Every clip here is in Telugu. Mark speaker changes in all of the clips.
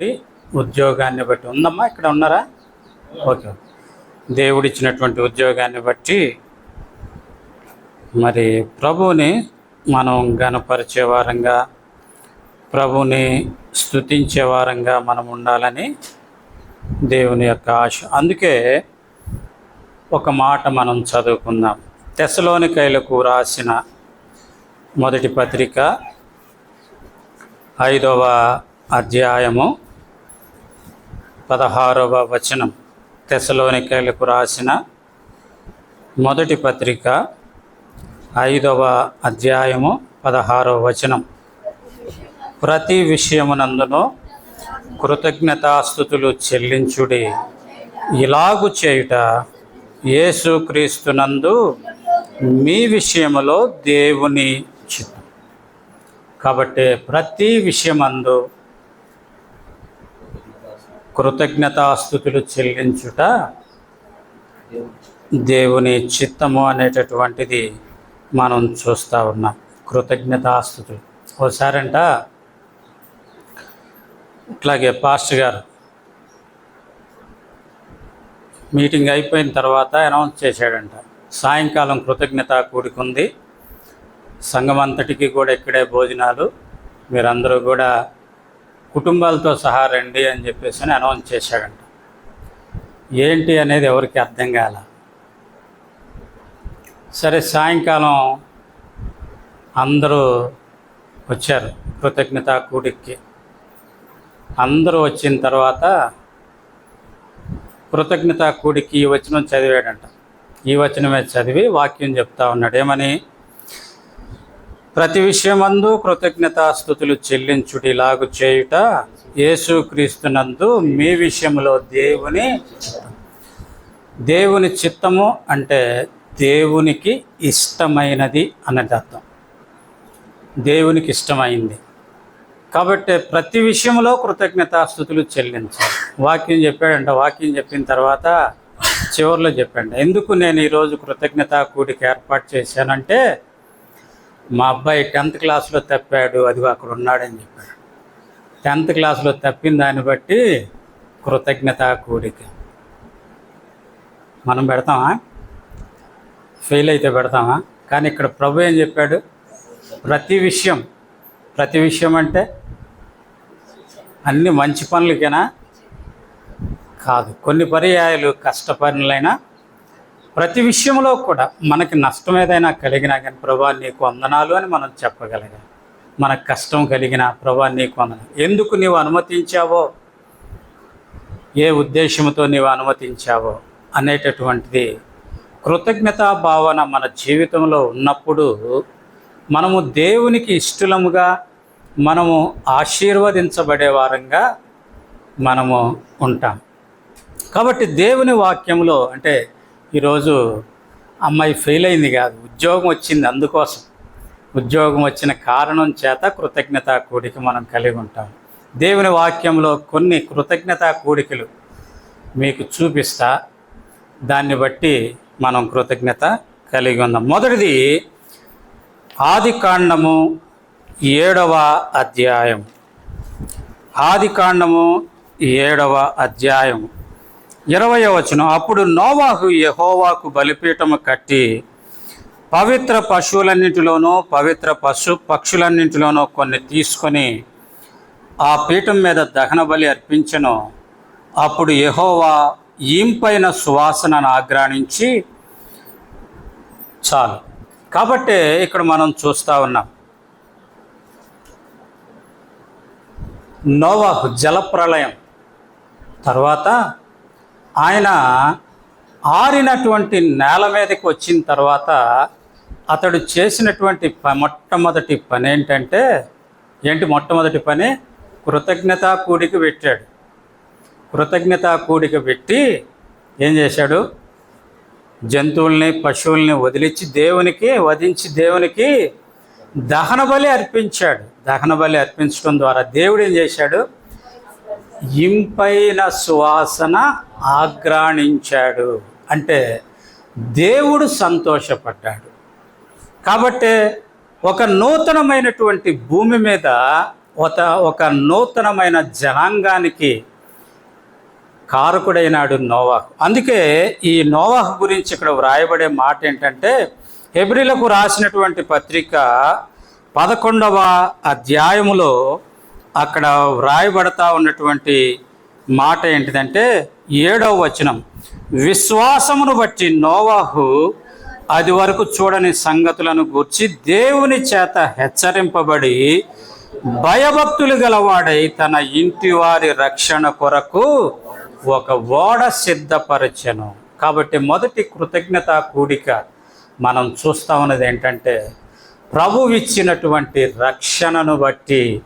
Speaker 1: బట్టి ఉద్యోగాన్ని బట్టి ఉందమ్మా? ఇక్కడ ఉన్నారా? ఓకే. దేవుడిచ్చినటువంటి ఉద్యోగాన్ని బట్టి మరి ప్రభువుని మనం గనపరిచే వారంగా ప్రభుని స్తుతించే వారంగా మనం ఉండాలని దేవుని యొక్క ఆశ. అందుకే ఒక మాట మనం చదువుకుందాం. తెసలోనికైలకు రాసిన మొదటి పత్రిక ఐదవ అధ్యాయము పదహారవ వచనం తెసలోనికైలకు రాసిన మొదటి పత్రిక ఐదవ అధ్యాయము పదహారవ వచనం. ప్రతి విషయమునందును కృతజ్ఞతాస్థుతులు చెల్లించుడి. ఇలాగు చేయుట యేసుక్రీస్తునందు మీ విషయములో దేవుని చిత్తం. కాబట్టి ప్రతి విషయమందు కృతజ్ఞతాస్థుతులు చెల్లించుట దేవుని చిత్తము అనేటటువంటిది మనం చూస్తూ ఉన్నాం. కృతజ్ఞతాస్థుతులు. ఒకసారంట ఇట్లాగే పాస్టర్ గారు మీటింగ్ అయిపోయిన తర్వాత అనౌన్స్ చేశాడంట సాయంకాలం కృతజ్ఞత కూడుకుంది. సంఘమంతటికి కూడా ఇక్కడే భోజనాలు. మీరందరూ కూడా కుటుంబాలతో సహా రండి అని చెప్పేసి అని అనౌన్స్ చేశాడంట. ఏంటి అనేది ఎవరికి అర్థం కాల. సరే సాయంకాలం అందరూ వచ్చారు కృతజ్ఞత కూడికి అందరూ వచ్చిన తర్వాత కృతజ్ఞత కూడికి ఈ వచనం చదివాడంట. ఈ వచనమే చదివి వాక్యం చెప్తా ఉన్నాడు. ఏమని? ప్రతి విషయమందు కృతజ్ఞతాస్థుతులు చెల్లించుటిలాగు చేయుట యేసుక్రీస్తునందు మీ విషయంలో దేవుని దేవుని చిత్తము అంటే దేవునికి ఇష్టమైనది అన్నది అర్థం. దేవునికి ఇష్టమైంది. కాబట్టి ప్రతి విషయంలో కృతజ్ఞతాస్థుతులు చెల్లించాలి. వాక్యం చెప్పాడంట వాక్యం చెప్పిన తర్వాత చివరిలో చెప్పాడు ఎందుకు నేను ఈరోజు కృతజ్ఞత కూడికి ఏర్పాటు చేశానంటే మా అబ్బాయి టెన్త్ క్లాస్లో తప్పాడు అది అక్కడ ఉన్నాడని చెప్పాడు. టెన్త్ క్లాస్లో తప్పిన దాన్ని బట్టి కృతజ్ఞత కోరిక. మనం పెడతామా? ఫెయిల్ అయితే పెడతామా? కానీ ఇక్కడ ప్రభు ఏం చెప్పాడు? ప్రతి విషయం ప్రతి విషయం అంటే అన్ని మంచి పనులకైనా? కాదు. కొన్ని పర్యాయాలు కష్ట పనులైనా ప్రతి విషయంలో కూడా మనకి నష్టం ఏదైనా కలిగినా కానీ ప్రభా నీకు వందనాలు అని మనం చెప్పగలగాలి మనకు కష్టం కలిగిన ప్రభా నీకు వందనాలు. ఎందుకు నీవు అనుమతించావో? ఏ ఉద్దేశంతో నీవు అనుమతించావో అనేటటువంటిది కృతజ్ఞతా భావన మన జీవితంలో ఉన్నప్పుడు మనము దేవునికి ఇష్టలముగా మనము ఆశీర్వదించబడే వారంగా మనము ఉంటాం. కాబట్టి దేవుని వాక్యంలో అంటే ఈరోజు అమ్మాయి ఫెయిల్ అయింది కాదు ఉద్యోగం వచ్చింది అందుకోసం. ఉద్యోగం వచ్చిన కారణం చేత కృతజ్ఞతా కూడిక మనం కలిగి ఉంటాం. దేవుని వాక్యంలో కొన్ని కృతజ్ఞతా కూడికలు మీకు చూపిస్తా. దాన్ని బట్టి మనం కృతజ్ఞత కలిగి ఉందాం. మొదటిది ఆది కాండము ఏడవ అధ్యాయం. ఆది కాండము ఏడవ అధ్యాయం. ఇరవై వచనం అప్పుడు నోవాహు యహోవాకు బలిపీఠము కట్టి పవిత్ర పశువులన్నింటిలోనూ పవిత్ర పశు పక్షులన్నింటిలోనూ కొన్ని తీసుకొని ఆ పీఠం మీద దహన బలి అర్పించను. అప్పుడు యహోవా ఈంపైన సువాసనను ఆగ్రాణించి చాలు. కాబట్టి ఇక్కడ మనం చూస్తూ ఉన్నాం. నోవాహు జలప్రలయం. తర్వాత ఆయన ఆరినటువంటి నేల మీదకి వచ్చిన తర్వాత అతడు చేసినటువంటి ప మొట్టమొదటి పని ఏంటంటే ఏంటి మొట్టమొదటి పని? కృతజ్ఞతా కూడిక పెట్టాడు. కృతజ్ఞతా కూడిక పెట్టి ఏం చేశాడు? జంతువుల్ని పశువుల్ని వదిలించి దేవునికి వధించి దేవునికి దహన బలి అర్పించాడు. దహన బలి అర్పించడం ద్వారా దేవుడు ఏం చేశాడు? ఇంపైన సువాసన ఆగ్రాణించాడు. అంటే దేవుడు సంతోషపడ్డాడు. కాబట్టి ఒక నూతనమైనటువంటి భూమి మీద ఒక ఒక నూతనమైన జనాంగానికి కారకుడైనాడు నోవాహు. అందుకే ఈ నోవాహు గురించి ఇక్కడ వ్రాయబడే మాట ఏంటంటే హెబ్రిలకు రాసినటువంటి పత్రిక పదకొండవ అధ్యాయములో అక్కడ వ్రాయబడతా ఉన్నటువంటి మాట ఏంటిదంటే ఏడవ వచనం. విశ్వాసమును బట్టి నోవాహు అది వరకు చూడని సంగతులను గూర్చి దేవుని చేత హెచ్చరింపబడి భయభక్తులు గలవాడై తన ఇంటి వారి రక్షణ కొరకు ఒక ఓడ సిద్ధపరచను. కాబట్టి మొదటి కృతజ్ఞత కూడిక మనం చూస్తా ఉన్నది ఏంటంటే ప్రభు ఇచ్చినటువంటి రక్షణను బట్టి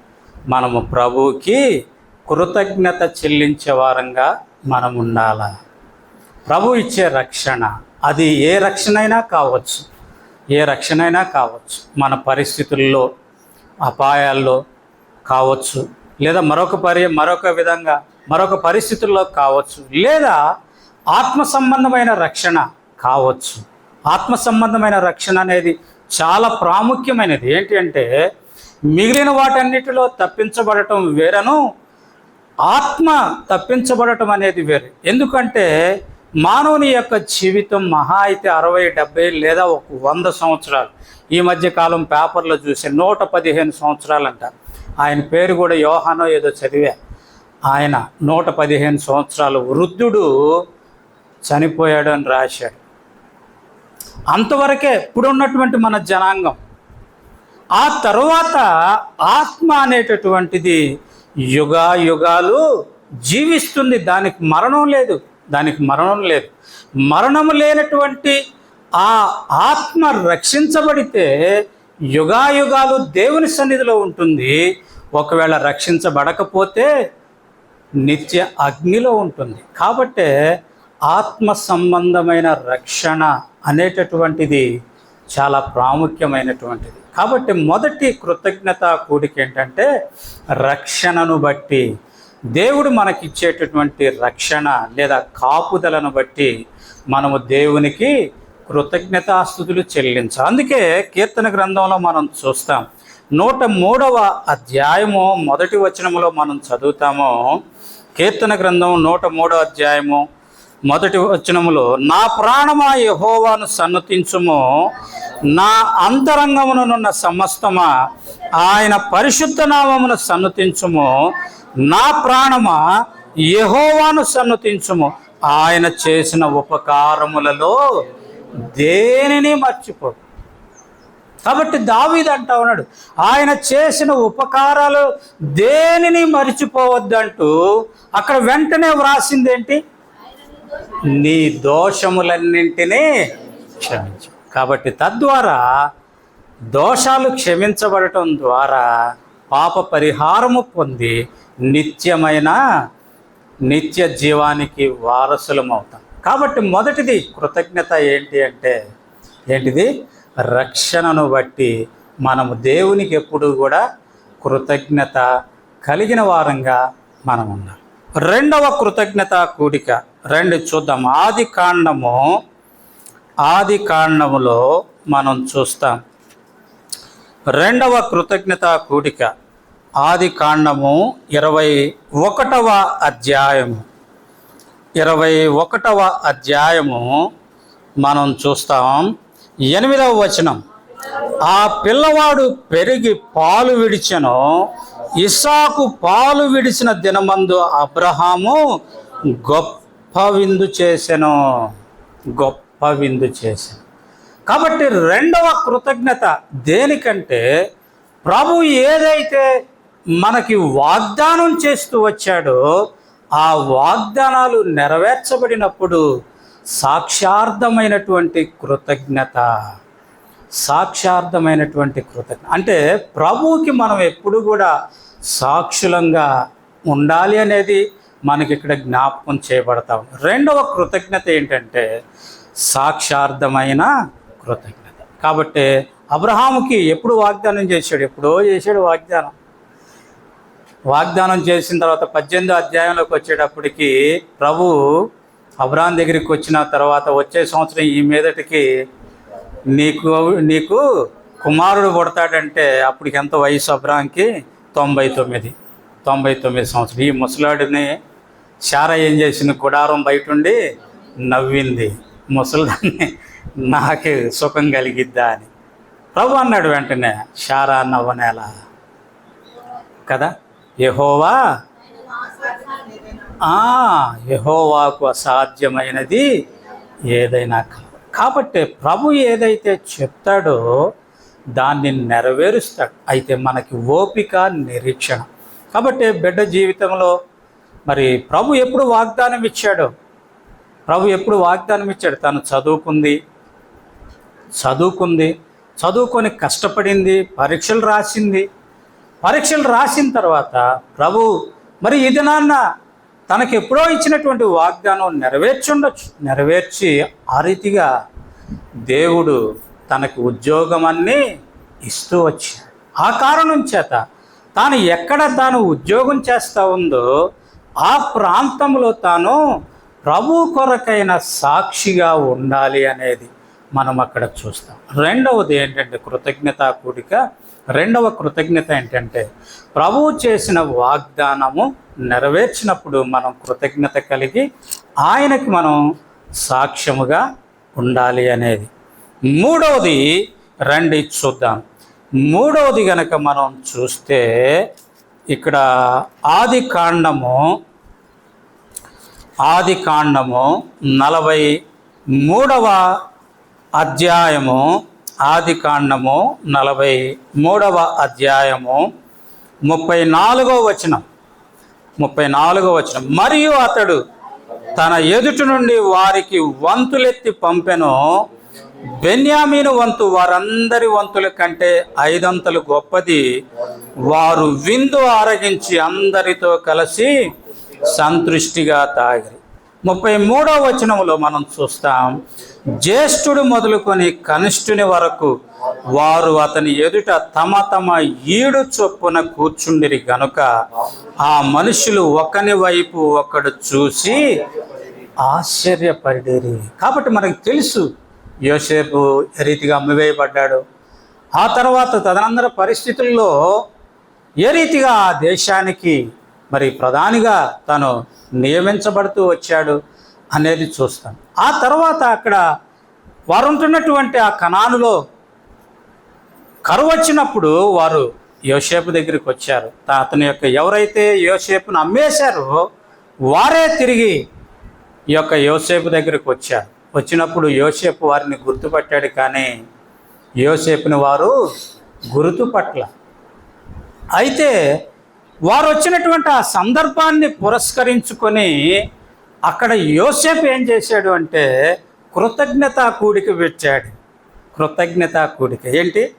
Speaker 1: మనము ప్రభువుకి కృతజ్ఞత చెల్లించే వారంగా మనం ఉండాలా. ప్రభు ఇచ్చే రక్షణ అది ఏ రక్షణ అయినా కావచ్చు. ఏ రక్షణ అయినా కావచ్చు. మన పరిస్థితుల్లో అపాయాల్లో కావచ్చు. లేదా మరొక పరి మరొక విధంగా మరొక పరిస్థితుల్లో కావచ్చు. లేదా ఆత్మ సంబంధమైన రక్షణ కావచ్చు. ఆత్మ సంబంధమైన రక్షణ అనేది చాలా ప్రాముఖ్యమైనది. ఏంటి అంటే మిగిలిన వాటన్నిటిలో తప్పించబడటం వేరను ఆత్మ తప్పించబడటం అనేది వేరు. ఎందుకంటే మానవుని యొక్క జీవితం మహా అయితే అరవై డెబ్బై లేదా ఒక వంద సంవత్సరాలు. ఈ మధ్య కాలం పేపర్లో చూసి నూట పదిహేను సంవత్సరాలు అంటారు ఆయన పేరు కూడా యోహానో ఏదో చదివా. ఆయన నూట పదిహేను సంవత్సరాలు వృద్ధుడు చనిపోయాడు అని రాశాడు. అంతవరకే ఇప్పుడున్నటువంటి మన జనాంగం ఆ తర్వాత ఆత్మ అనేటటువంటిది యుగా యుగాలు జీవిస్తుంది. దానికి మరణం లేదు. దానికి మరణం లేదు. మరణం లేనటువంటి ఆ ఆత్మ రక్షించబడితే యుగాయుగాలు దేవుని సన్నిధిలో ఉంటుంది. ఒకవేళ రక్షించబడకపోతే నిత్య అగ్నిలో ఉంటుంది. కాబట్టే ఆత్మ సంబంధమైన రక్షణ అనేటటువంటిది చాలా ప్రాముఖ్యమైనటువంటిది. కాబట్టి మొదటి కృతజ్ఞత కూడిక ఏంటంటే రక్షణను బట్టి దేవుడు మనకిచ్చేటటువంటి రక్షణ లేదా కాపుదలను బట్టి మనము దేవునికి కృతజ్ఞతాస్థుతులు చెల్లించాలి. అందుకే కీర్తన గ్రంథంలో మనం చూస్తాం నూట మూడవ అధ్యాయము మొదటి వచనములో మనం చదువుతాము కీర్తన గ్రంథం నూట మూడవ అధ్యాయము మొదటి వచనములో నా ప్రాణమా యహోవాను సన్నతించుము నా అంతరంగమునున్న సమస్తమా ఆయన పరిశుద్ధ నామమును సన్నతించుము నా ప్రాణమా యహోవాను సన్నతించుము. ఆయన చేసిన ఉపకారములలో దేనిని మర్చిపో? కాబట్టి దావీదు అంటా ఉన్నాడు ఆయన చేసిన ఉపకారాలు దేనిని మరిచిపోవద్దంటూ అక్కడ వెంటనే వ్రాసింది ఏంటి నీ దోషములన్నింటినీ క్షమించు. కాబట్టి తద్వారా దోషాలు క్షమించబడటం ద్వారా పాప పరిహారము పొంది నిత్యమైన నిత్య జీవానికి వారసులం అవుతాం కాబట్టి మొదటిది కృతజ్ఞత ఏంటి అంటే ఏంటిది? రక్షణను బట్టి మనము దేవునికి ఎప్పుడు కూడా కృతజ్ఞత కలిగిన వారంగా మనం ఉన్నాం రెండవ కృతజ్ఞత కూడిక రెండు చూద్దాం. ఆది కాండము ఆది కాండములో మనం చూస్తాం. రెండవ కృతజ్ఞత కూడిక ఆది కాండము ఇరవై ఒకటవ అధ్యాయము. ఇరవై ఒకటవ అధ్యాయము మనం చూస్తాం. ఎనిమిదవ వచనం ఆ పిల్లవాడు పెరిగి పాలు విడిచెను ఇస్సాకు పాలు విడిచిన దినమందు అబ్రహాము గొప్ప విందు చేసెను గొప్ప విందు చేసెను. కాబట్టి రెండవ కృతజ్ఞత దేనికంటే ప్రభు ఏదైతే మనకి వాగ్దానం చేస్తూ వచ్చాడో ఆ వాగ్దానాలు నెరవేర్చబడినప్పుడు సాక్షార్థమైనటువంటి కృతజ్ఞత. సాక్షార్థమైనటువంటి కృతజ్ఞత అంటే ప్రభువుకి మనం ఎప్పుడు కూడా సాక్షులంగా ఉండాలి అనేది మనకి ఇక్కడ జ్ఞాపకం చేయబడతాం రెండవ కృతజ్ఞత ఏంటంటే సాక్షార్థమైన కృతజ్ఞత. కాబట్టి అబ్రహాముకి ఎప్పుడు వాగ్దానం చేశాడు? ఎప్పుడో చేశాడు వాగ్దానం. వాగ్దానం చేసిన తర్వాత పద్దెనిమిదో అధ్యాయంలోకి వచ్చేటప్పటికి ప్రభు అబ్రహాం దగ్గరికి వచ్చిన తర్వాత వచ్చే సంవత్సరం ఈ మీదటికి నీకు నీకు కుమారుడు పుడతాడంటే అప్పటికి ఎంత వయసు అబ్రహాంకి తొంభై తొమ్మిది. తొంభై తొమ్మిది సంవత్సరం. ఈ ముసలాడిని శారా ఏం చేసింది గుడారం బయట ఉండి నవ్వింది. ముసలిదాన్ని నాకు సుఖం కలిగిద్దా అని. ప్రభు అన్నాడు వెంటనే శారా నవ్వనేలా? కదా? యహోవా ఆ యహోవాకు అసాధ్యమైనది ఏదైనా కాబట్టి ప్రభు ఏదైతే చెప్తాడో దాన్ని నెరవేరుస్తాడు. అయితే మనకి ఓపిక నిరీక్షణ. కాబట్టి బిడ్డ జీవితంలో మరి ప్రభు ఎప్పుడు వాగ్దానం ఇచ్చాడు? ప్రభు ఎప్పుడు వాగ్దానం ఇచ్చాడు? తను చదువుకుంది చదువుకుంది చదువుకొని కష్టపడింది పరీక్షలు రాసింది. పరీక్షలు రాసిన తర్వాత ప్రభు మరి ఇది నాన్న తనకు ఎప్పుడో ఇచ్చినటువంటి వాగ్దానం నెరవేర్చుండొచ్చు. నెరవేర్చి ఆ రీతిగా దేవుడు తనకు ఉద్యోగం అన్నీ ఇస్తూ వచ్చాడు. ఆ కారణం చేత తాను ఎక్కడ తాను ఉద్యోగం చేస్తూ ఉందో ఆ ప్రాంతంలో తాను ప్రభు కొరకైన సాక్షిగా ఉండాలి అనేది మనం అక్కడ చూస్తాం. రెండవది ఏంటంటే కృతజ్ఞత కూడిక. రెండవ కృతజ్ఞత ఏంటంటే ప్రభువు చేసిన వాగ్దానము నెరవేర్చినప్పుడు మనం కృతజ్ఞత కలిగి ఆయనకి మనం సాక్ష్యముగా ఉండాలి అనేది. మూడవది రండి చూద్దాం. మూడవది గనక మనం చూస్తే ఇక్కడ ఆది కాండము ఆది కాండము నలభై మూడవ అధ్యాయము ఆది కాండము నలభై మూడవ అధ్యాయము ముప్పై నాలుగో వచనం ముప్పై నాలుగో వచనం. మరియు అతడు తన ఎదుటి నుండి వారికి వంతులెత్తి పంపెను బెన్యామీను వంతు వారందరి వంతుల కంటే ఐదంతలు గొప్పది. వారు విందు ఆరగించి అందరితో కలిసి సంతృష్టిగా తాగిరి. ముప్పై మూడో వచనంలో మనం చూస్తాం జ్యేష్ఠుడు మొదలుకొని కనిష్ఠుని వరకు వారు అతని ఎదుట తమ తమ ఈడు చొప్పున కూర్చుండిరి గనుక ఆ మనుషులు ఒకని వైపు ఒకడు చూసి ఆశ్చర్యపడేరి. కాబట్టి మనకు తెలుసు యోసేపు ఏ రీతిగా అమ్మివేయబడ్డాడు? ఆ తర్వాత తదనంతర పరిస్థితుల్లో ఏ రీతిగా ఆ దేశానికి మరి ప్రధానిగా తను నియమించబడుతూ వచ్చాడు అనేది చూస్తాం. ఆ తర్వాత అక్కడ వారు ఉంటున్నటువంటి ఆ కణానులో కరువు వచ్చినప్పుడు వారు యోసేపు దగ్గరికి వచ్చారు. అతని యొక్క ఎవరైతే యోసేపును అమ్మేశారో వారే తిరిగి ఈ యొక్క యోసేపు దగ్గరికి వచ్చారు. వచ్చినప్పుడు యోసేపు వారిని గుర్తుపట్టాడు కానీ యోసేపుని వారు గుర్తుపట్ల. అయితే వారు వచ్చినటువంటి ఆ సందర్భాన్ని పురస్కరించుకొని అక్కడ యోసేపు ఏం చేశాడు అంటే కృతజ్ఞతా కూడిక పెట్టాడు. కృతజ్ఞతా కూడిక. ఏంటి?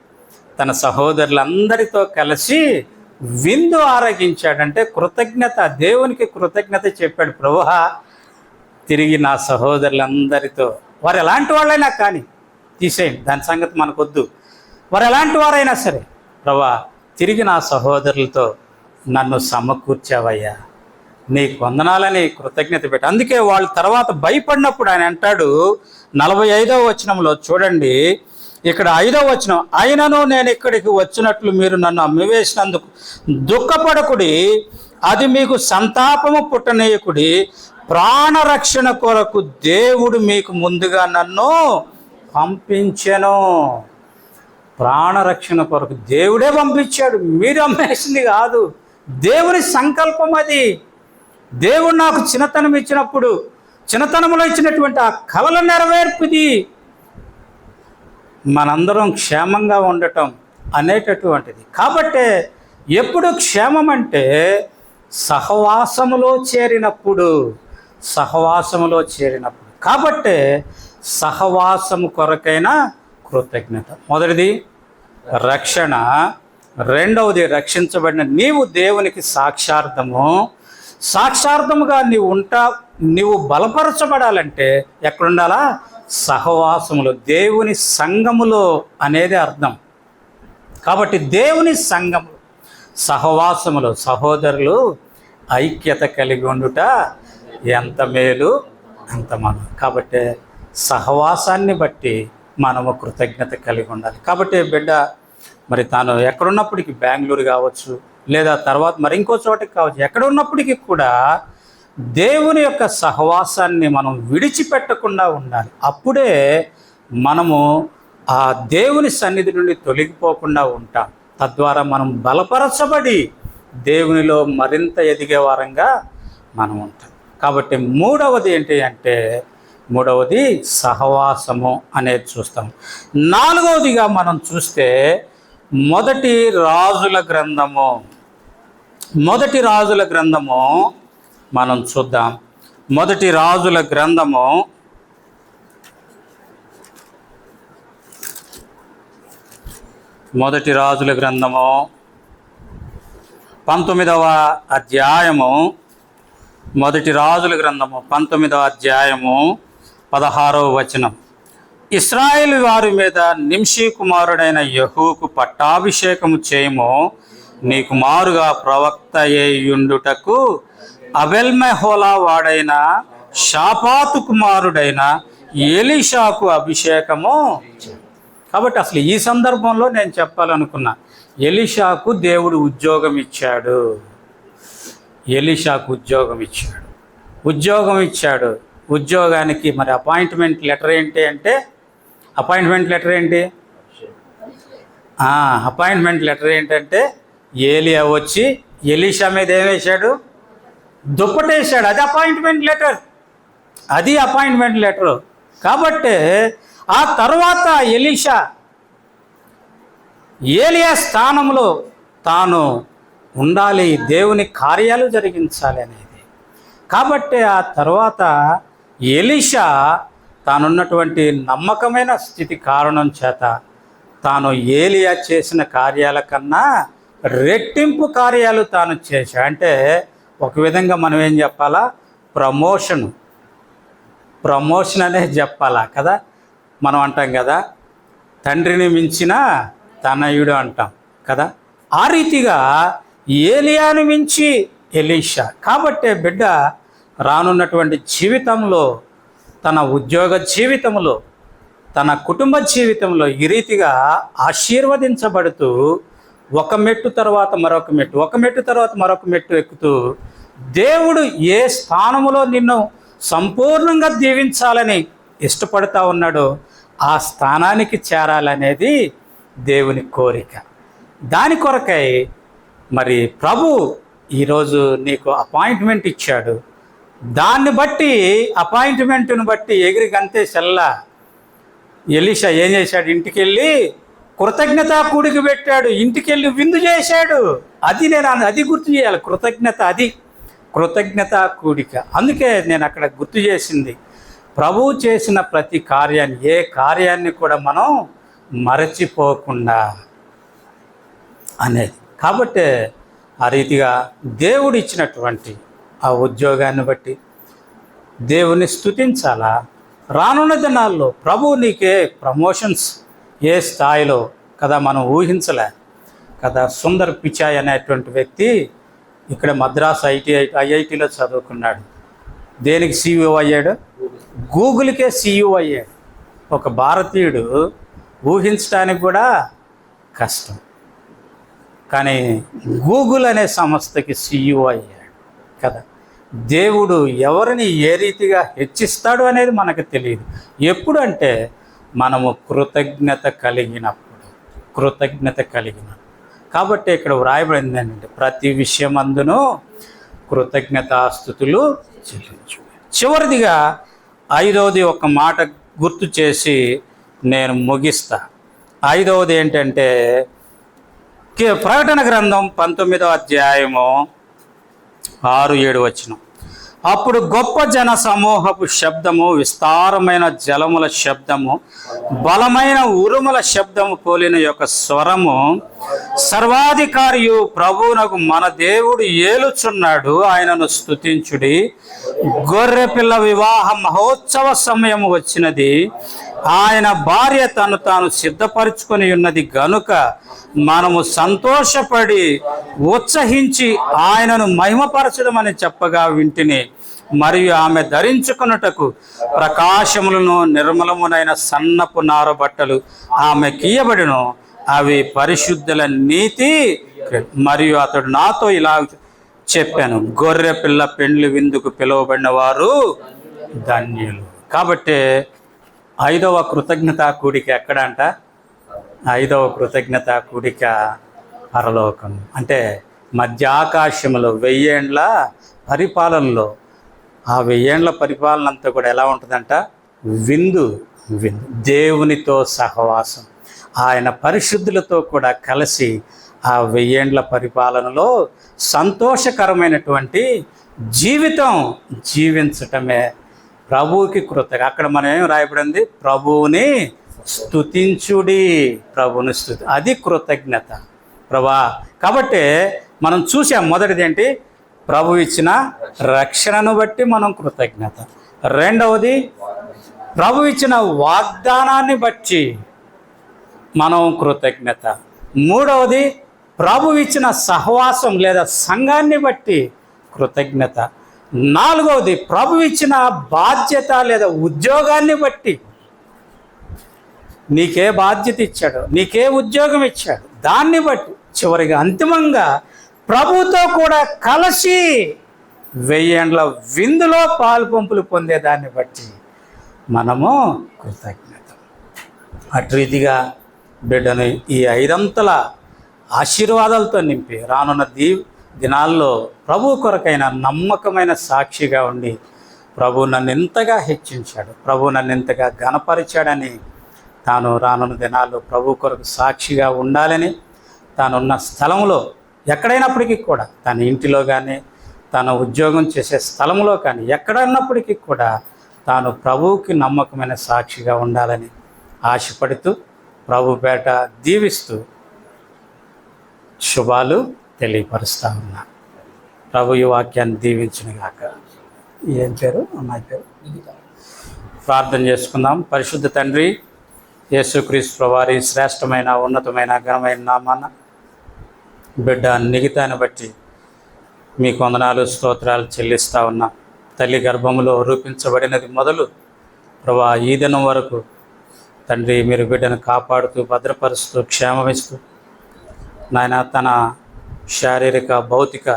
Speaker 1: తన సహోదరులందరితో కలిసి విందు ఆరగించాడంటే కృతజ్ఞత దేవునికి కృతజ్ఞత చెప్పాడు. ప్రభుహ తిరిగి నా సహోదరులందరితో. వారు ఎలాంటి వాళ్ళైనా కానీ తీసేయండి దాని సంగతి మనకొద్దు. వారు ఎలాంటి వారైనా సరే ప్రభా తిరిగి నా సహోదరులతో నన్ను సమకూర్చావయ్యా. నీ కొందనాలని కృతజ్ఞత పెట్టి. అందుకే వాళ్ళు తర్వాత భయపడినప్పుడు ఆయన అంటాడు నలభై ఐదవ వచనంలో చూడండి ఇక్కడ ఐదవ వచనం అయినను నేను ఇక్కడికి వచ్చినట్లు మీరు నన్ను అమ్మివేసినందుకు దుఃఖపడకుడి అది మీకు సంతాపము పుట్టనీయకుడి ప్రాణరక్షణ కొరకు దేవుడు మీకు ముందుగా నన్ను పంపించెను. ప్రాణరక్షణ కొరకు దేవుడే పంపించాడు. మీరు అమ్మేసింది కాదు. దేవుని సంకల్పం అది. దేవుడు నాకు చిన్నతనం ఇచ్చినప్పుడు చిన్నతనంలో ఇచ్చినటువంటి ఆ కళల నెరవేర్పుది. మనందరం క్షేమంగా ఉండటం అనేటటువంటిది. కాబట్టే ఎప్పుడు క్షేమం అంటే సహవాసములో చేరినప్పుడు. సహవాసములో చేరినప్పుడు. కాబట్టే సహవాసము కొరకైన కృతజ్ఞత. మొదటిది రక్షణ. రెండవది రక్షించబడిన నీవు దేవునికి సాక్షార్థము. సాక్షార్థముగా నీవు ఉంటా నీవు బలపరచబడాలంటే ఎక్కడుండాలా? సహవాసములో. దేవుని సంఘములో అనేది అర్థం. కాబట్టి దేవుని సంఘము సహవాసములో సహోదరులు ఐక్యత కలిగి ఉండుట ఎంత మేలు అంత మనం కాబట్టి సహవాసాన్ని బట్టి మనము కృతజ్ఞత కలిగి ఉండాలి. కాబట్టి బిడ్డ మరి తాను ఎక్కడున్నప్పటికీ బెంగళూరు కావచ్చు లేదా తర్వాత మరి ఇంకో చోటకి కావచ్చు ఎక్కడ ఉన్నప్పటికీ కూడా దేవుని యొక్క సహవాసాన్ని మనం విడిచిపెట్టకుండా ఉండాలి. అప్పుడే మనము ఆ దేవుని సన్నిధి నుండి తొలగిపోకుండా ఉంటాం. తద్వారా మనం బలపరచబడి దేవునిలో మరింత ఎదిగే వారంగా మనం ఉంటాం. కాబట్టి మూడవది ఏంటి అంటే మూడవది సహవాసము అనేది చూస్తాం. నాలుగవదిగా మనం చూస్తే మొదటి రాజుల గ్రంథము మొదటి రాజుల గ్రంథము మనం చూద్దాం. మొదటి రాజుల గ్రంథము మొదటి రాజుల గ్రంథము పంతొమ్మిదవ అధ్యాయము మొదటి రాజుల గ్రంథము పంతొమ్మిదవ అధ్యాయము పదహారవ వచనం. ఇస్రాయేల్ వారి మీద నింషీ కుమారుడైన యహూకు పట్టాభిషేకము చేయము నీ కుమారుగా ప్రవక్త అయ్యుండుటకు అబెల్మెహోలా వాడైన షాపాతు కుమారుడైన ఎలీషాకు అభిషేకము కాబట్టి అసలు ఈ సందర్భంలో నేను చెప్పాలనుకున్నా ఎలీషాకు దేవుడు ఉద్యోగం ఇచ్చాడు. ఎలీషాకు ఉద్యోగం ఇచ్చాడు. ఉద్యోగం ఇచ్చాడు. ఉద్యోగానికి మరి అపాయింట్మెంట్ లెటర్ ఏంటి అంటే అపాయింట్మెంట్ లెటర్ ఏంటి? అపాయింట్మెంట్ లెటర్ ఏంటంటే ఏలియా వచ్చి ఎలీషా మీద ఏమేశాడు దుప్పటేశాడు. అది అపాయింట్మెంట్ లెటర్ అది అపాయింట్మెంట్ లెటర్ కాబట్టి ఆ తర్వాత ఎలీషా ఏలియా స్థానంలో తాను ఉండాలి దేవుని కార్యాలు జరిగించాలి అనేది. కాబట్టి ఆ తర్వాత ఎలిషా తానున్నటువంటి నమ్మకమైన స్థితి కారణం చేత తాను ఏలియా చేసిన కార్యాల కన్నా రెట్టింపు కార్యాలు తాను చేశా. అంటే ఒక విధంగా మనం ఏం చెప్పాలా? ప్రమోషను. ప్రమోషన్ అనేది చెప్పాలా కదా? మనం అంటాం కదా? తండ్రిని మించిన తనయుడు అంటాం కదా? ఆ రీతిగా ఏలియాను మించి ఎలీషా. కాబట్టే బిడ్డ రానున్నటువంటి జీవితంలో తన ఉద్యోగ జీవితంలో తన కుటుంబ జీవితంలో ఈ రీతిగా ఆశీర్వదించబడుతూ ఒక మెట్టు తర్వాత మరొక మెట్టు ఒక మెట్టు తర్వాత మరొక మెట్టు ఎక్కుతూ దేవుడు ఏ స్థానములో నిన్ను సంపూర్ణంగా దీవించాలని ఇష్టపడతా ఉన్నాడో ఆ స్థానానికి చేరాలనేది దేవుని కోరిక. దాని కొరకై మరి ప్రభు ఈరోజు నీకు అపాయింట్మెంట్ ఇచ్చాడు. దాన్ని బట్టి అపాయింట్మెంట్ను బట్టి ఎగిరి గంతే సెల్లా ఎలీషా ఏం చేశాడు? ఇంటికి వెళ్ళి కృతజ్ఞత కూడికి పెట్టాడు. ఇంటికి వెళ్ళి విందు చేశాడు. అది నేను అది గుర్తు చేయాలి. కృతజ్ఞత అది. కృతజ్ఞత కూడిక. అందుకే నేను అక్కడ గుర్తు చేసింది. ప్రభువు చేసిన ప్రతి కార్యాన్ని ఏ కార్యాన్ని కూడా మనం మరచిపోకుండా అనేది. కాబట్టి ఆ రీతిగా దేవుడు ఇచ్చినటువంటి ఆ ఉద్యోగాన్ని బట్టి దేవుని స్థుతించాలా రానున్న దినాల్లో ప్రభు నీకే ప్రమోషన్స్ ఏ స్థాయిలో కదా మనం ఊహించలే. కదా సుందర్ పిచాయ్ అనేటువంటి వ్యక్తి ఇక్కడ మద్రాస్ ఐటీఐ ఐఐటిలో చదువుకున్నాడు. దేనికి సీఈఓ అయ్యాడు? గూగుల్కే సీఈఓ అయ్యాడు. ఒక భారతీయుడు ఊహించడానికి కూడా కష్టం. కానీ గూగుల్ అనే సంస్థకి సీఈఓ అయ్యాడు కదా. దేవుడు ఎవరిని ఏ రీతిగా హెచ్చిస్తాడు అనేది మనకు తెలియదు. ఎప్పుడు అంటే మనము కృతజ్ఞత కలిగినప్పుడు కృతజ్ఞత కలిగినప్పుడు. కాబట్టి ఇక్కడ వ్రాయబడింది ఏంటంటే ప్రతి విషయం అందును కృతజ్ఞతాస్థుతులు చెల్లించు. చివరిదిగా ఐదవది ఒక మాట గుర్తు చేసి నేను ముగిస్తా. ఐదవది ఏంటంటే ప్రకటన గ్రంథం పంతొమ్మిదవ అధ్యాయము ఆరు ఏడు వచ్చిన అప్పుడు గొప్ప జన సమూహపు శబ్దము విస్తారమైన జలముల శబ్దము బలమైన ఉరుముల శబ్దము పోలిన యొక్క స్వరము సర్వాధికారియు ప్రభువునకు మన దేవుడు ఏలుచున్నాడు ఆయనను స్తుతించుడి. గొర్రెపిల్ల వివాహ మహోత్సవ సమయం వచ్చినది. ఆయన భార్య తను తాను సిద్ధపరచుకొని ఉన్నది గనుక మనము సంతోషపడి ఉత్సహించి ఆయనను మహిమపరచడమని చెప్పగా వింటిని. మరియు ఆమె ధరించుకున్నటకు ప్రకాశములను నిర్మలమునైన సన్నపు నార బట్టలు ఆమె కీయబడిను అవి పరిశుద్ధుల నీతి. మరియు అతడు నాతో ఇలా చెప్పాను గొర్రె పిల్ల పెండ్లి విందుకు పిలువబడిన వారు ధన్యులు. కాబట్టి ఐదవ కృతజ్ఞత కూడిక ఎక్కడ అంట ఐదవ కృతజ్ఞత కూడిక పరలోకం. అంటే మధ్య ఆకాశంలో వెయ్యేండ్ల పరిపాలనలో. ఆ వెయ్యేండ్ల పరిపాలన అంతా కూడా ఎలా ఉంటుందంట? విందు విందు. దేవునితో సహవాసం. ఆయన పరిశుద్ధులతో కూడా కలిసి ఆ వెయ్యేండ్ల పరిపాలనలో సంతోషకరమైనటువంటి జీవితం జీవించటమే ప్రభువుకి కృతజ్ఞ అక్కడ మనం ఏం రాయబడింది? ప్రభువుని స్తుతించుడి ప్రభుని స్థుతి అది కృతజ్ఞత. ప్రభా కాబట్టి మనం చూసాం మొదటిది ఏంటి? ప్రభు ఇచ్చిన రక్షణను బట్టి మనం కృతజ్ఞత. రెండవది ప్రభు ఇచ్చిన వాగ్దానాన్ని బట్టి మనం కృతజ్ఞత. మూడవది ప్రభు ఇచ్చిన సహవాసం లేదా సంఘాన్ని బట్టి కృతజ్ఞత. నాలుగవది ప్రభు ఇచ్చిన బాధ్యత లేదా ఉద్యోగాన్ని బట్టి. నీకే బాధ్యత ఇచ్చాడు నీకే ఉద్యోగం ఇచ్చాడు. దాన్ని బట్టి చివరిగా అంతిమంగా ప్రభుతో కూడా కలిసి వెయ్యేండ్ల విందులో పాలు పంపులు పొందేదాన్ని బట్టి మనము కృతజ్ఞత అటు రీతిగా బిడ్డను ఈ ఐదంతల ఆశీర్వాదాలతో నింపి రానున్న దీ దినాల్లో ప్రభు కొరకైన నమ్మకమైన సాక్షిగా ఉండి ప్రభు నన్ను ఎంతగా హెచ్చించాడు ప్రభు నన్ను ఎంతగా ఘనపరిచాడని తాను రానున్న దినాల్లో ప్రభు కొరకు సాక్షిగా ఉండాలని తానున్న స్థలంలో ఎక్కడైనప్పటికీ కూడా తన ఇంటిలో కానీ తన ఉద్యోగం చేసే స్థలంలో కానీ ఎక్కడన్నప్పటికీ కూడా తాను ప్రభువుకి నమ్మకమైన సాక్షిగా ఉండాలని ఆశపడుతూ ప్రభు పేట దీవిస్తూ శుభాలు తెలియపరుస్తా ఉన్నా. ప్రభు ఈ వాక్యాన్ని దీవించిన గాక. ఏం పేరు? అమ్మాయి పేరు? ప్రార్థన చేసుకుందాం. పరిశుద్ధ తండ్రి యేసుక్రీస్తు వారి శ్రేష్టమైన ఉన్నతమైన ఘనమైన నామాన బిడ్డ నిగితాన్ని బట్టి మీ కొందనాలు స్తోత్రాలు చెల్లిస్తా ఉన్నా. తల్లి గర్భములో రూపించబడినది మొదలు ప్రభా ఈ దినం వరకు తండ్రి మీరు బిడ్డను కాపాడుతూ భద్రపరుస్తూ క్షేమమిస్తూ నాయన తన శారీరక భౌతిక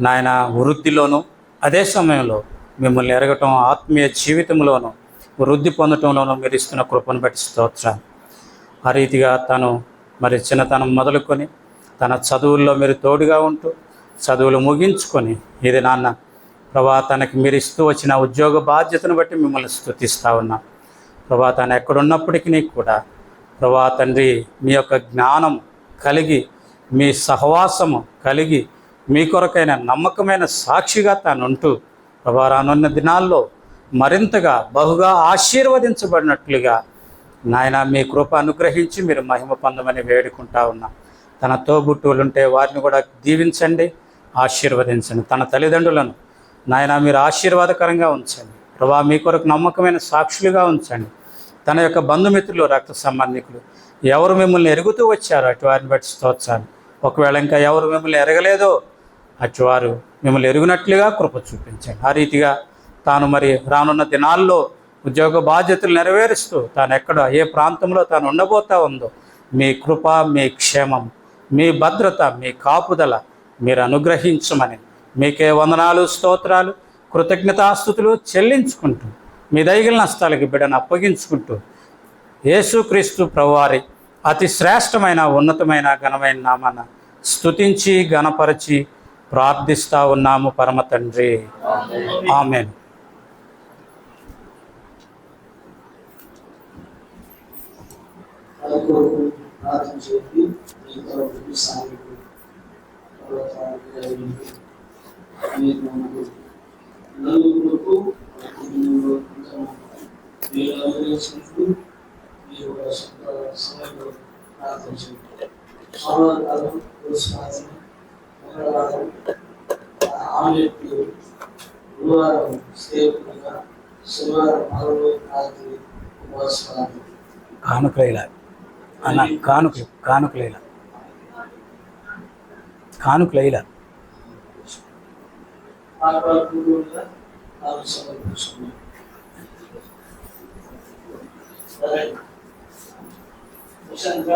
Speaker 1: నాయన వృద్ధిలోనూ అదే సమయంలో మిమ్మల్ని ఎరగటం ఆత్మీయ జీవితంలోనూ వృద్ధి పొందటంలోనూ మీరు ఇస్తున్న కృపను బట్టి స్తోత్రాలు ఆ రీతిగా తను మరి చిన్నతనం మొదలుకొని తన చదువుల్లో మీరు తోడుగా ఉంటూ చదువులు ముగించుకొని ఇది నాన్న ప్రభా తనకి మీరు ఇస్తూ వచ్చిన ఉద్యోగ బాధ్యతను బట్టి మిమ్మల్ని స్థుతిస్తూ ఉన్నాం. ప్రభా తను ఎక్కడున్నప్పటికీ కూడా ప్రభా తండ్రి మీ యొక్క జ్ఞానం కలిగి మీ సహవాసము కలిగి మీ కొరకైన నమ్మకమైన సాక్షిగా తానుంటూ ప్రభా రానున్న దినాల్లో మరింతగా బహుగా ఆశీర్వదించబడినట్లుగా నాయన మీ కృప అనుగ్రహించి మీరు మహిమ పొందమని వేడుకుంటా ఉన్నాం. తన తోబుట్టువులుంటే వారిని కూడా దీవించండి ఆశీర్వదించండి. తన తల్లిదండ్రులను నాయన మీరు ఆశీర్వాదకరంగా ఉంచండి. ప్రభా మీ కొరకు నమ్మకమైన సాక్షులుగా ఉంచండి. తన యొక్క బంధుమిత్రులు రక్త సంబంధికులు. ఎవరు మిమ్మల్ని ఎరుగుతూ వచ్చారు అటువారిని బట్టి స్తోత్రాలు. ఒకవేళ ఇంకా ఎవరు మిమ్మల్ని ఎరగలేదో అటువారు మిమ్మల్ని ఎరుగునట్లుగా కృప చూపించండి. ఆ రీతిగా తాను మరి రానున్న దినాల్లో ఉద్యోగ బాధ్యతలు నెరవేరుస్తూ తాను ఎక్కడ ఏ ప్రాంతంలో తాను ఉండబోతా ఉందో మీ కృప మీ క్షేమం మీ భద్రత మీ కాపుదల మీరు అనుగ్రహించమని మీకే వందనాలు స్తోత్రాలు కృతజ్ఞతాస్థుతులు చెల్లించుకుంటూ మీ దైగల నష్టాలకి బిడ్డను అప్పగించుకుంటూ యేసుక్రీస్తు ప్రవారి అతి శ్రేష్టమైన ఉన్నతమైన ఘనమైన నామాన స్తుతించి గణపరచి ప్రార్థిస్తా ఉన్నాము పరమ తండ్రి. ఆమెన్.
Speaker 2: ప్రార్థన చేయండి మీరు అనుగ్రహించినట్లు మీరు సమయంలో సోమవారం పురస్కారం మంగళవారం గురువారం సేవకులుగా శనివారం రాత్రి ఉపవాసాలు
Speaker 1: అన్న కానుక కానుకలేలా కానుకలేలా
Speaker 2: ఆత్మకూరుగా నాకు సమర్పిస్తున్నాను సరే ప్రశాంత్